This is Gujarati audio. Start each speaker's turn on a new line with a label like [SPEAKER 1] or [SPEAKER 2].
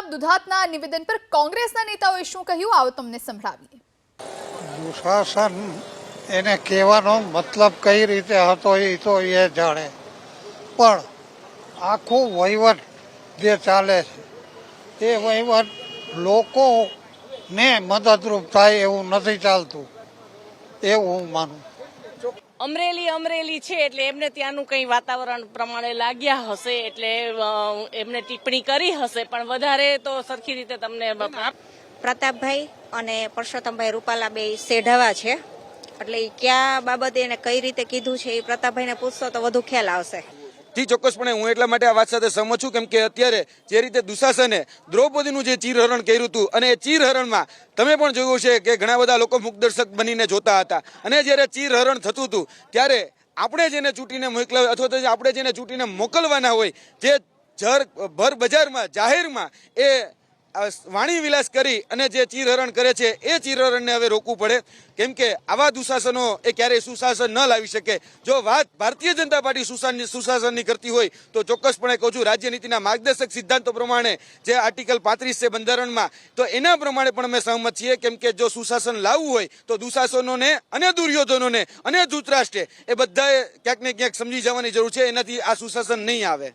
[SPEAKER 1] પ્રતાપ દુધાતના નિવેદન પર કોંગ્રેસના નેતાઓએ શું કહ્યું? આવો તમને સંભળાવીએ.
[SPEAKER 2] દુશાસન એને કહેવાનો મતલબ કઈ રીતે હતો એ તો એ જાણે. પણ આખું વહીવટ જે ચાલે છે, એ વહીવટ લોકોને મદદરૂપ થાય એવું નથી ચાલતું. એવું હું માનું
[SPEAKER 3] અમરેલી અમરેલી છે એટલે એમને ત્યાંનું કંઈ વાતાવરણ પ્રમાણે લાગ્યા હશે એટલે એમને ટિપ્પણી કરી હશે, પણ વધારે તો સરખી રીતે તમને
[SPEAKER 4] પ્રતાપભાઈ અને પરસોત્તમભાઈ રૂપાલા બે સેઢાવા છે. એટલે કયા બાબતે એને કઈ રીતે કીધું છે એ પ્રતાપભાઈને પૂછશો તો વધુ ખ્યાલ આવશે.
[SPEAKER 5] જી, ચોક્કસપણે હું એટલા માટે આ વાત સાથે સહમત છું, કેમ કે અત્યારે જે રીતે દુશાસને દ્રૌપદીનું જે ચીરહરણ કર્યું હતું, અને એ ચીરહરણમાં તમે પણ જોયું છે કે ઘણા બધા લોકો મુખદર્શક બનીને જોતા હતા. અને જ્યારે ચીરહરણ થતું હતું, ત્યારે આપણે જેને ચૂંટીને મોકલા, અથવા તો આપણે જેને ચૂંટીને મોકલવાના હોય, જે જર, ભર બજારમાં, જાહેરમાં એ વાણી વિલાસ કરી અને જે ચીરહરણ કરે છે, એ ચીરહરણને હવે રોકવું પડે. કેમ કે આવા દુશાસનો એ ક્યારેય સુશાસન ન લાવી શકે. જો વાત ભારતીય જનતા પાર્ટી સુશાસન સુશાસનની કરતી હોય, તો ચોક્કસપણે કહું છું રાજ્યનીતિના માર્ગદર્શક સિદ્ધાંતો પ્રમાણે જે આર્ટિકલ પાંત્રીસ છે બંધારણમાં, તો એના પ્રમાણે પણ અમે સહમત છીએ. કેમ કે જો સુશાસન લાવવું હોય, તો દુશાસનોને અને દુર્યોધનોને અને ધૂતરાષ્ટ્રે એ બધાએ ક્યાંક ને ક્યાંક સમજી જવાની જરૂર છે. એનાથી આ સુશાસન નહીં આવે.